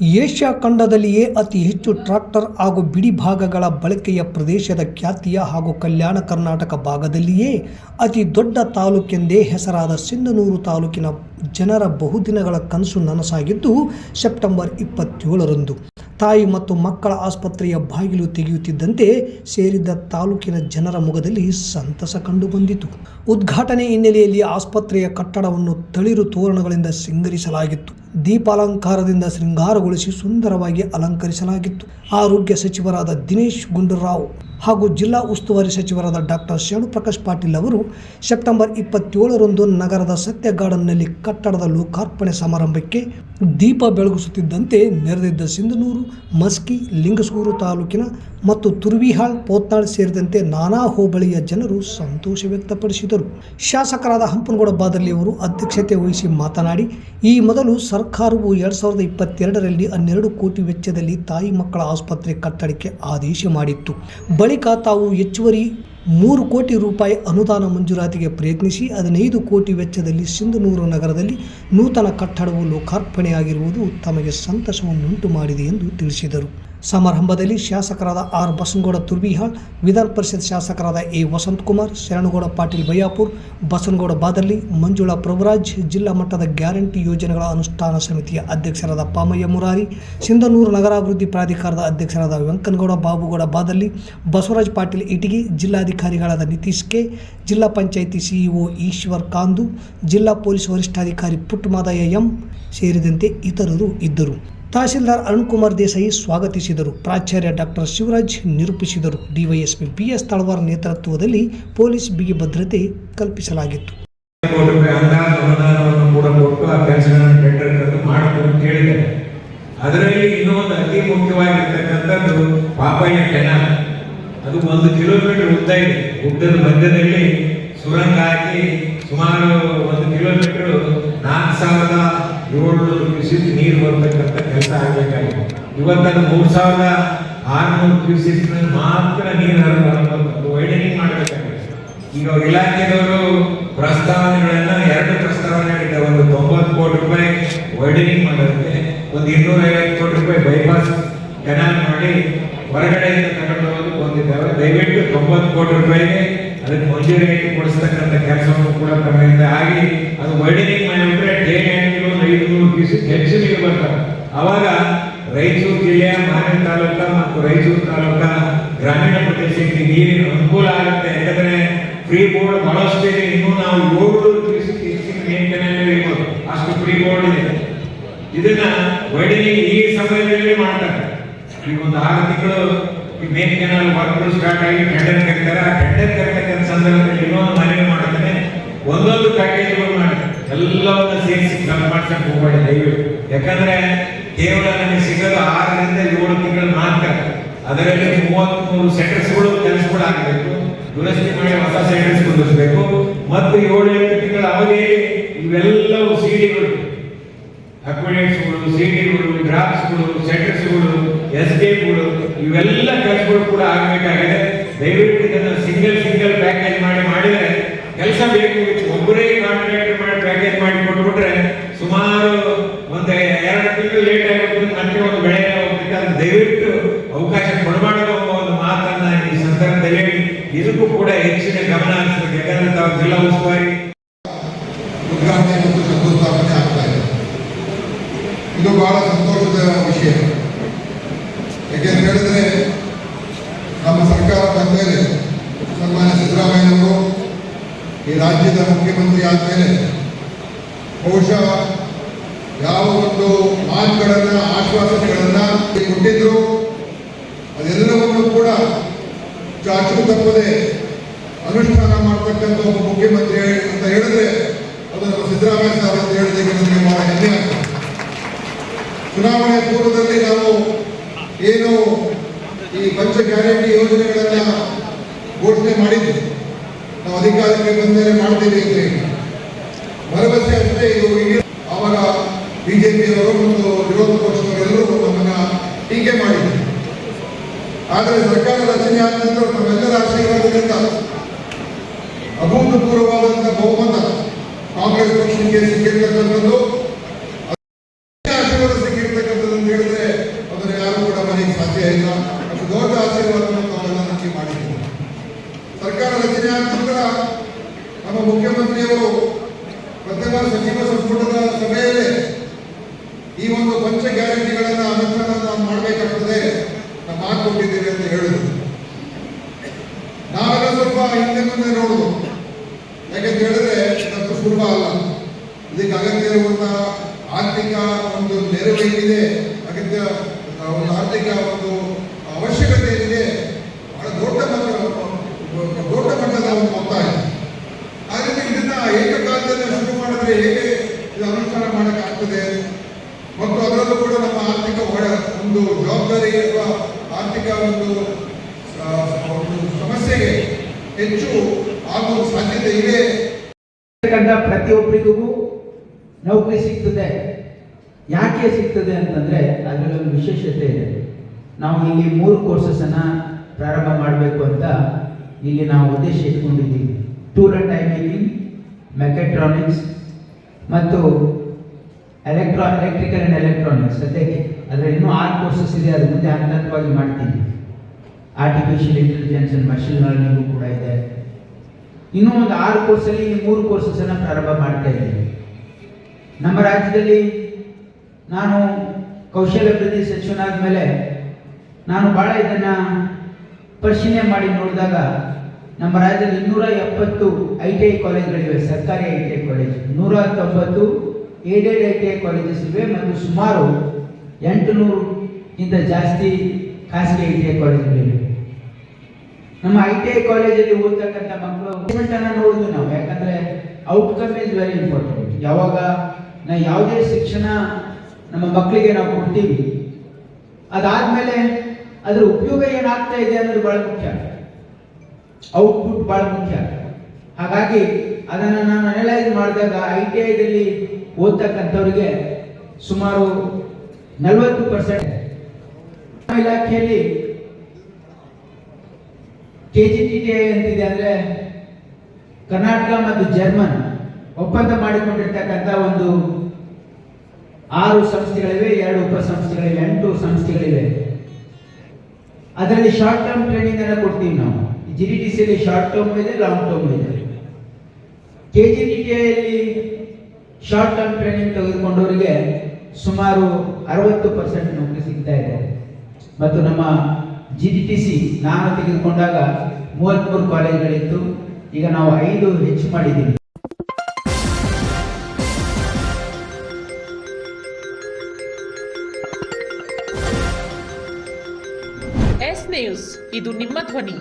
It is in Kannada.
ಏಷ್ಯಾ ಖಂಡದಲ್ಲಿಯೇ ಅತಿ ಹೆಚ್ಚು ಟ್ರಾಕ್ಟರ್ ಹಾಗೂ ಬಿಡಿ ಭಾಗಗಳ ಬಳಕೆಯ ಪ್ರದೇಶದ ಖ್ಯಾತಿಯ ಹಾಗೂ ಕಲ್ಯಾಣ ಕರ್ನಾಟಕ ಭಾಗದಲ್ಲಿಯೇ ಅತಿ ದೊಡ್ಡ ತಾಲೂಕೆಂದೇ ಹೆಸರಾದ ಸಿಂಧನೂರು ತಾಲೂಕಿನ ಜನರ ಬಹುದಿನಗಳ ಕನಸು ನನಸಾಗಿದ್ದು ಸೆಪ್ಟೆಂಬರ್ ಇಪ್ಪತ್ತೇಳರಂದು. ತಾಯಿ ಮತ್ತು ಮಕ್ಕಳ ಆಸ್ಪತ್ರೆಯ ಬಾಗಿಲು ತೆಗೆಯುತ್ತಿದ್ದಂತೆ ಸೇರಿದ್ದ ತಾಲೂಕಿನ ಜನರ ಮುಖದಲ್ಲಿ ಸಂತಸ ಕಂಡುಬಂದಿತು. ಉದ್ಘಾಟನೆ ಹಿನ್ನೆಲೆಯಲ್ಲಿ ಆಸ್ಪತ್ರೆಯ ಕಟ್ಟಡವನ್ನು ತಳಿರು ತೋರಣಗಳಿಂದ ಸಿಂಗರಿಸಲಾಗಿತ್ತು. ದೀಪಾಲಂಕಾರದಿಂದ ಶೃಂಗಾರಗೊಳಿಸಿ ಸುಂದರವಾಗಿ ಅಲಂಕರಿಸಲಾಗಿತ್ತು. ಆರೋಗ್ಯ ಸಚಿವರಾದ ದಿನೇಶ್ ಗುಂಡೂರಾವ್ ಹಾಗೂ ಜಿಲ್ಲಾ ಉಸ್ತುವಾರಿ ಸಚಿವರಾದ ಡಾಕ್ಟರ್ ಶರಣುಪ್ರಕಾಶ್ ಪಾಟೀಲ್ ಅವರು ಸೆಪ್ಟೆಂಬರ್ ಇಪ್ಪತ್ತೇಳರಂದು ನಗರದ ಸತ್ಯ ಗಾರ್ಡನ್ನಲ್ಲಿ ಕಟ್ಟಡದ ಲೋಕಾರ್ಪಣೆ ಸಮಾರಂಭಕ್ಕೆ ದೀಪ ಬೆಳಗಿಸುತ್ತಿದ್ದಂತೆ ನೆರೆದಿದ್ದ ಸಿಂಧನೂರು, ಮಸ್ಕಿ, ಲಿಂಗಸೂರು ತಾಲೂಕಿನ ಮತ್ತು ತುರ್ವಿಹಾಳ್, ಪೋತ್ನಾಳ್ ಸೇರಿದಂತೆ ನಾನಾ ಹೋಬಳಿಯ ಜನರು ಸಂತೋಷ ವ್ಯಕ್ತಪಡಿಸಿದರು. ಶಾಸಕರಾದ ಹಂಪನಗೌಡ ಬಾದರ್ಲಿ ಅವರು ಅಧ್ಯಕ್ಷತೆ ವಹಿಸಿ ಮಾತನಾಡಿ, ಈ ಮೊದಲು ಸರ್ಕಾರವು ಎರಡು ಸಾವಿರದ ಇಪ್ಪತ್ತೆರಡರಲ್ಲಿ ಹನ್ನೆರಡು ಕೋಟಿ ವೆಚ್ಚದಲ್ಲಿ ತಾಯಿ ಮಕ್ಕಳ ಆಸ್ಪತ್ರೆ ಕಟ್ಟಡಕ್ಕೆ ಆದೇಶ ಮಾಡಿತ್ತು. ಬಳಿಕ ತಾವು ಹೆಚ್ಚುವರಿ ಮೂರು ಕೋಟಿ ರೂಪಾಯಿ ಅನುದಾನ ಮಂಜೂರಾತಿಗೆ ಪ್ರಯತ್ನಿಸಿ, ಹದಿನೈದು ಕೋಟಿ ವೆಚ್ಚದಲ್ಲಿ ಸಿಂಧನೂರು ನಗರದಲ್ಲಿ ನೂತನ ಕಟ್ಟಡವು ಲೋಕಾರ್ಪಣೆಯಾಗಿರುವುದು ತಮಗೆ ಸಂತಸವನ್ನುಂಟು ಮಾಡಿದೆ ಎಂದು ತಿಳಿಸಿದರು. ಸಮಾರಂಭದಲ್ಲಿ ಶಾಸಕರಾದ ಆರ್ ಬಸನಗೌಡ ತುರ್ಬಿಹಾಳ್ ವಿಧಾನ ಪರಿಷತ್ ಶಾಸಕರಾದ ಎ ವಸಂತಕುಮಾರ್, ಶರಣಗೌಡ ಪಾಟೀಲ್ ಬಯ್ಯಾಪುರ್ ಬಸನಗೌಡ ಬಾದರ್ಲಿ, ಮಂಜುಳಾ ಪ್ರಭುರಾಜ್, ಜಿಲ್ಲಾ ಮಟ್ಟದ ಗ್ಯಾರಂಟಿ ಯೋಜನೆಗಳ ಅನುಷ್ಠಾನ ಸಮಿತಿಯ ಅಧ್ಯಕ್ಷರಾದ ಪಾಮಯ್ಯ ಮುರಾರಿ, ಸಿಂಧನೂರು ನಗರಾಭಿವೃದ್ಧಿ ಪ್ರಾಧಿಕಾರದ ಅಧ್ಯಕ್ಷರಾದ ವೆಂಕನಗೌಡ ಬಾಬುಗೌಡ ಬಾದರ್ಲಿ, ಬಸವರಾಜ್ ಪಾಟೀಲ್ ಇಟಗಿ, ಜಿಲ್ಲಾಧಿಕಾರಿಗಳಾದ ನಿತೀಶ್ ಕೆ, ಜಿಲ್ಲಾ ಪಂಚಾಯಿತಿ ಸಿಇಒ ಈಶ್ವರ್ ಕಾಂದು, ಜಿಲ್ಲಾ ಪೊಲೀಸ್ ವರಿಷ್ಠಾಧಿಕಾರಿ ಪುಟ್ಟಮಾದಯ್ಯ ಎಂ ಸೇರಿದಂತೆ ಇತರರು ಇದ್ದರು. ತಹಸೀಲ್ದಾರ್ ಅರುಣ್ಕುಮಾರ್ ದೇಸಾಯಿ ಸ್ವಾಗತಿಸಿದರು. ಪ್ರಾಚಾರ್ಯ ಡಾಕ್ಟರ್ ಶಿವರಾಜ್ ನಿರೂಪಿಸಿದರು. ಡಿವೈಎಸ್ಪಿ ಬಿ ಎಸ್ ತಳವಾರ್ ನೇತೃತ್ವದಲ್ಲಿ ಪೊಲೀಸ್ ಬಿಗಿ ಭದ್ರತೆ ಕಲ್ಪಿಸಲಾಗಿತ್ತು. ಅದರಲ್ಲಿ ಇನ್ನೊಂದು ಅತಿ ಮುಖ್ಯವಾಗಿರ್ತಕ್ಕಂಥದ್ದು ಪಾಪಯ್ಯ ಅದು ಒಂದು ಕಿಲೋಮೀಟರ್ ಉದ್ದ ಇದೆ. ಉದ್ದದ ಮಧ್ಯದಲ್ಲಿ ಸುರಂಗ ಹಾಕಿ ಸುಮಾರು ಒಂದು ಕಿಲೋಮೀಟರ್ ನಾಲ್ಕು ಸಾವಿರದ ಏಳ್ನೂರು ಕ್ಯೂಸಿಕ್ ನೀರು ಬರ್ತಕ್ಕಂಥ ಕೆಲಸ ಆಗಬೇಕಾಗಿದೆ. ಇವತ್ತದು ಮೂರು ಸಾವಿರದ ಆರುನೂರು ಕ್ಯೂಸಿಕ್ ಮಾತ್ರ ನೀರು ಹರಿದು ವೈಡನಿಂಗ್ ಮಾಡಬೇಕಾಗಿದೆ. ಈಗ ಇಲಾಖೆದವರು ಪ್ರಸ್ತಾವನೆಗಳನ್ನು, ಎರಡು ಪ್ರಸ್ತಾವನೆ ಇದೆ ಒಂದು ತೊಂಬತ್ತು ಕೋಟಿ ರೂಪಾಯಿ ವೈಡನಿಂಗ್ ಮಾಡೋದಕ್ಕೆ, ಒಂದು ಇನ್ನೂರ ಐವತ್ತು ಕೋಟಿ ರೂಪಾಯಿ ಬೈಪಾಸ್ ಕೆನಾಲ್ ಮಾಡಿ ಹೊರಗಡೆಯಿಂದ ತಗೊಂಡು ಹೋಗಿ ಹೊಂದಿದ್ದಾವೆ ದಯವಿಟ್ಟು ತೊಂಬತ್ತು ಕೋಟಿ ರೂಪಾಯಿಗೆ ಅದಕ್ಕೆ ಮಂಜೂರಾತಿ ಕೊಡಿಸ್ತಕ್ಕಂಥ ಕೆಲಸವನ್ನು ಕೂಡ ತಮ್ಮಿಂದ ಆಗಿ ಅದು ವೈಡನಿಂಗ್ ಮಾಡಿಬಿಟ್ರೆ ಡೇ ಹ್ಯಾಂಡ್ಗೆ ಒಂದು ಬರ್ತಾರೆ ಅವಾಗ ರಾಯಚೂರು ಜಿಲ್ಲೆಯ ಮಾನ್ಯ ತಾಲೂಕ ಮತ್ತು ರಾಯಚೂರು ತಾಲೂಕ ಗ್ರಾಮೀಣ ಪ್ರದೇಶಕ್ಕೆ ನೀರಿನ ಅನುಕೂಲ ಆಗುತ್ತೆ. ಯಾಕಂದ್ರೆ ಫ್ರೀ ಬೋರ್ಡ್ ಬಹಳಷ್ಟು ಇನ್ನೂ ನಾವು ಏಳು ಇರ್ಬೋದು. ಅಷ್ಟು ಫ್ರೀ ಬೋರ್ಡ್ ಇದೆ. ಇದನ್ನ ವೈಡನಿಂಗ್ ಈ ಸಮಯದಲ್ಲಿ ಮಾಡ್ತಾರೆ. ಈಗ ಒಂದು ಆರು ತಿಂಗಳು ಮೇನ್ ಕೆನಾಲ್ ವರ್ಕ್ಗಳು ಸ್ಟಾರ್ಟ್ ಆಗಿ ಟೆಂಡರ್ ಕರೀತಾರೆ. ಆ ಟೆಂಡರ್ ಕರೀತಕ್ಕಂಥ ಸಂದರ್ಭದಲ್ಲಿ ಇನ್ನೊಂದು ಮನವಿ ಮಾಡ್ತಾನೆ. ಒಂದೊಂದು ಪ್ಯಾಕೇಜ್ಗಳು ಮಾಡ್ತಾರೆ ಎಲ್ಲವನ್ನ ಸೇರಿಸಿ ಕ್ರಮ ಮಾಡ್ಸಕ್ ಹೋಗಬೇಡಿ, ದಯವಿಟ್ಟು. ಯಾಕಂದ್ರೆ ಕೇವಲ ನಮಗೆ ಸಿಗೋದು ಆರರಿಂದ ಏಳು ತಿಂಗಳು ಮಾತ್ರ. ಅದರಲ್ಲಿ ಮೂವತ್ಮೂರು ಸೆಟರ್ಸ್ಗಳು ಕೆಲಸಗಳು ಆಗಬೇಕು. ದುರಸ್ತಿ ಮಾಡಿ ಹೊಸ ಸೆಟರ್ಸ್ ಕುಂದಿಸ್ಬೇಕು ಮತ್ತು ಏಳು ಎಂಟು ತಿಂಗಳ ಅವಧಿಯಲ್ಲಿ ಇವೆಲ್ಲವೂ ಸಿಡಿಗಳು. ಅಕ್ವಿಡೆಂಟ್ಸ್ಗಳು ಸಿಡಿಗಳು ಡ್ರಾಫ್ಟ್ಸ್ಗಳು ಸೆಂಟರ್ಸ್ಗಳು ಎಸ್ಗಳು ಇವೆಲ್ಲ ಕೆಲಸಗಳು ಕೂಡ ಆಗಬೇಕಾಗಿದೆ. ದಯವಿಟ್ಟು ಇದನ್ನು ಸಿಂಗಲ್ ಸಿಂಗಲ್ ಪ್ಯಾಕೇಜ್ ಮಾಡಿ ಮಾಡಿದರೆ ಬೇಕು ಒಬ್ಬರೇ ಕಾಂಟ್ರಾಕ್ಟರ್ ಮಾಡಿ ಪ್ಯಾಕೇಜ್ ಮಾಡಿ ಕೊಟ್ಬಿಟ್ರೆ ಸುಮಾರು ಒಂದು ಎರಡು ತಿಂಗಳು ಲೇಟ್ ಆಗುತ್ತೆ ಮತ್ತೆ ಒಂದು ಬೆಳೆ ಅದು ದಯವಿಟ್ಟು ಅವಕಾಶ ಕೊಡಬಾರ್ದು ಒಂದು ಮಾತನ್ನ ಈ ಸಂದರ್ಭದಲ್ಲಿ ಇದಕ್ಕೂ ಕೂಡ ಹೆಚ್ಚಿನ ಗಮನ ಹರಿಸಬೇಕು. ಯಾಕಂದ್ರೆ ತಾವು ಜಿಲ್ಲಾ ಉಸ್ತುವಾರಿ ಉದ್ಘಾಟನೆ ಮತ್ತು ಇದು. ಬಹಳ ಸಂತೋಷದ ವಿಷಯ. ಯಾಕೆಂತ ಹೇಳಿದ್ರೆ ನಮ್ಮ ಸರ್ಕಾರ ಬಂದ ಮೇಲೆ ಸನ್ಮಾನ್ಯ ಸಿದ್ದರಾಮಯ್ಯನವರು ಈ ರಾಜ್ಯದ ಮುಖ್ಯಮಂತ್ರಿ ಆದಮೇಲೆ ಬಹುಶಃ ಯಾವ ಒಂದು ಮಾತುಗಳನ್ನ ಆಶ್ವಾಸನೆಗಳನ್ನ ಕೊಟ್ಟಿದ್ರು, ಅದೆಲ್ಲವನ್ನು ಕೂಡ ಚಾಚು ತಪ್ಪದೆ ಅನುಷ್ಠಾನ ಮಾಡ್ತಕ್ಕಂಥ ಒಬ್ಬ ಮುಖ್ಯಮಂತ್ರಿ ಅಂತ ಹೇಳಿದ್ರೆ ಅದನ್ನು ಸಿದ್ದರಾಮಯ್ಯ ಸರ್ ಅಂತ ಹೇಳಿದ್ರೆ ನಮಗೆ ಬಹಳ ಹೆಮ್ಮೆ ಚುನಾವಣೆ ಪೂರ್ವದಲ್ಲಿ ನಾವು ಏನು ಈ ಪಂಚ ಗ್ಯಾರಂಟಿ ಯೋಜನೆಗಳನ್ನ ಘೋಷಣೆ ಮಾಡಿದ್ವಿ. ಅಧಿಕಾರಕ್ಕೆ ಬಂದ ಮೇಲೆ ಮಾಡ್ತೀವಿ ಹೇಳಿ. ಭರವಸೆ ಅಷ್ಟೇ ಇದು ಇಡೀ ಆವಾಗ ಬಿಜೆಪಿಯವರು ಮತ್ತು ವಿರೋಧ ಪಕ್ಷದವರೆಲ್ಲರೂ ನಮ್ಮನ್ನ ಟೀಕೆ ಮಾಡಿದ್ರು. ಆದರೆ ಸರ್ಕಾರ ರಚನೆ ಆದ ನಂತರ ನಮ್ಮೆಲ್ಲರ ಆಶೀರ್ವಾದದಿಂದ ಅಭೂತಪೂರ್ವವಾದಂತಹ ಬಹುಮತ ಕಾಂಗ್ರೆಸ್ ಪಕ್ಷಕ್ಕೆ ಸಿಕ್ಕಿರ್ತಕ್ಕಂಥದ್ದು ರಚನೆ ಆದ ನಮ್ಮ ಮುಖ್ಯಮಂತ್ರಿಯವರು ಪ್ರಥಮ ಸಚಿವ ಸಂಪುಟದ ಈ ಒಂದು ಪಂಚ ಗ್ಯಾರಂಟಿಗಳನ್ನು ಅನುಷ್ಠಾನ ನಾವು ಮಾಡಬೇಕಾಗ್ತದೆ ನಾವು ಮಾತುಕೊಂಡಿದ್ದೇವೆ ಅಂತ ಹೇಳಿದ್ರು ನಾವೆಲ್ಲ ಸ್ವಲ್ಪ ಹಿಂದೆ ಮುಂದೆ ನೋಡುದು. ಯಾಕಂತ ಹೇಳಿದ್ರೆ ಅದು ಸುಲಭ ಅಲ್ಲ. ಇದಕ್ಕೆ ಅಗತ್ಯ ಇರುವಂತಹ ಆರ್ಥಿಕ ಒಂದು ನೆರವು ಏನಿದೆ ಅಗತ್ಯ ಒಂದು ಆರ್ಥಿಕ ಒಂದು ಹೆಚ್ಚು ಆಗುವ ಸಾಧ್ಯತೆ ಇದೆ. ಪ್ರತಿ ಪ್ರತಿಯೊಬ್ಬರಿಗೂ ನೌಕರಿ ಸಿಗ್ತದೆ. ಯಾಕೆ ಸಿಗ್ತದೆ ಅಂತಂದ್ರೆ ಅದರಲ್ಲಿ ಒಂದು ವಿಶೇಷತೆ ಇದೆ. ನಾವು ಇಲ್ಲಿ ಮೂರು ಕೋರ್ಸಸ್ ಅನ್ನ ಪ್ರಾರಂಭ ಮಾಡಬೇಕು ಅಂತ ಇಲ್ಲಿ ನಾವು ಉದ್ದೇಶ ಇಟ್ಕೊಂಡಿದ್ದೀವಿ. Tool and time making mechatronics ಮತ್ತು ಎಲೆಕ್ಟ್ರಾ ಎಲೆಕ್ಟ್ರಿಕಲ್ ಅಂಡ್ ಎಲೆಕ್ಟ್ರಾನಿಕ್ಸ್ ಸದ್ಯಕ್ಕೆ ಅದರಲ್ಲಿ ಇನ್ನೂ ಆರು ಕೋರ್ಸಸ್ ಇದೆ ಅದು ಮುಂದೆ ಹಂತ ಹಂತವಾಗಿ ಮಾಡ್ತೀನಿ artificial intelligence and machine learning ಕೂಡ ಇದೆ. ಇನ್ನೂ ಒಂದು ಆರು ಕೋರ್ಸಲ್ಲಿ ಮೂರು ಕೋರ್ಸಸ್ ಅನ್ನ ಪ್ರಾರಂಭ ಮಾಡ್ತಾ ಇದ್ದೀವಿ ನಮ್ಮ ರಾಜ್ಯದಲ್ಲಿ ನಾನು ಕೌಶಲ್ಯಾಭಿವೃದ್ಧಿ ಸಚಿವನಾದ ಮೇಲೆ ನಾನು ಭಾಳ ಇದನ್ನ ಪರಿಶೀಲನೆ ಮಾಡಿ ನೋಡಿದಾಗ ನಮ್ಮ ರಾಜ್ಯದಲ್ಲಿ ಇನ್ನೂರ ಎಪ್ಪತ್ತು ಐ ಟಿ ಐ ಕಾಲೇಜ್ಗಳಿವೆ, ಸರ್ಕಾರಿ ಐ ಟಿ ಐ ಕಾಲೇಜ್. ನೂರ ತೊಂಬತ್ತು aided I T I colleges ಇವೆ ಮತ್ತು ಸುಮಾರು ಎಂಟು ನೂರುಕ್ಕಿಂತ ಜಾಸ್ತಿ ಖಾಸಗಿ ಐ ಟಿ ಐ ಕಾಲೇಜ್ಗಳಿವೆ. ನಮ್ಮ ಐ ಟಿ ಐ ಕಾಲೇಜಲ್ಲಿ ಓದ್ತಕ್ಕಂಥ ಮಕ್ಕಳು ಅನ್ನ ನೋಡಿದ್ವಿ ನಾವು. ಯಾಕಂದ್ರೆ ಔಟ್ಕಮ್ ಇಸ್ ವೆರಿ ಇಂಪಾರ್ಟೆಂಟ್ ಯಾವಾಗ ನಾ ಯಾವುದೇ ಶಿಕ್ಷಣ ನಮ್ಮ ಮಕ್ಕಳಿಗೆ ನಾವು ಕೊಡ್ತೀವಿ, ಅದಾದ್ಮೇಲೆ ಅದ್ರ ಉಪಯೋಗ ಏನಾಗ್ತಾ ಇದೆ ಅನ್ನೋದು ಬಹಳ ಮುಖ್ಯ. ಔಟ್ಪುಟ್ ಬಹಳ ಮುಖ್ಯ. ಹಾಗಾಗಿ ಅದನ್ನ ನಾನು ಅನಲೈಸ್ ಮಾಡಿದಾಗ ಐ ಟಿ ಐದಲ್ಲಿ ಓದ್ತಕ್ಕಂಥವ್ರಿಗೆ ಸುಮಾರು ನಲವತ್ತು ಪರ್ಸೆಂಟ್ ಇಲಾಖೆಯಲ್ಲಿ K G T T I ಅಂತಿದೆ ಅಂದ್ರೆ ಕರ್ನಾಟಕ ಮತ್ತು ಜರ್ಮನ್ ಒಪ್ಪಂದ ಮಾಡಿಕೊಂಡಿರ್ತಕ್ಕಂಥ ಒಂದು ಆರು ಸಂಸ್ಥೆಗಳಿವೆ, ಎರಡು ಉಪಸಂಸ್ಥೆಗಳಿವೆ, ಎಂಟು ಸಂಸ್ಥೆಗಳಿವೆ. ಅದರಲ್ಲಿ ಶಾರ್ಟ್ ಟರ್ಮ್ ಟ್ರೈನಿಂಗ್ ಅನ್ನ ಕೊಡ್ತೀವಿ ನಾವು. ಜಿ ಡಿ ಟಿ ಸಿಯಲ್ಲಿ ಶಾರ್ಟ್ ಟರ್ಮ್ ಇದೆ ಲಾಂಗ್ ಟರ್ಮ್ ಇದೆ. ಕೆ ಜಿ ಟಿ ಟಿ ಐಯಲ್ಲಿ ಶಾರ್ಟ್ ಟರ್ಮ್ ಟ್ರೈನಿಂಗ್ ತೆಗೆದುಕೊಂಡವರಿಗೆ ಸುಮಾರು ಅರವತ್ತು ಪರ್ಸೆಂಟ್ ನೌಕರಿ ಸಿಗ್ತಾ ಇದೆ. ಮತ್ತು ನಮ್ಮ ಜಿ ಡಿ ಟಿ ಸಿ ನಾನು ತೆಗೆದುಕೊಂಡಾಗ ಮೂವತ್ತ್ಮೂರು ಕಾಲೇಜ್ಗಳಿತ್ತು. ಈಗ ನಾವು ಐದು ಹೆಚ್ಚು ಮಾಡಿದ್ದೀವಿ. ಎಸ್ ನ್ಯೂಸ್ ಇದು ನಿಮ್ಮ ಧ್ವನಿ.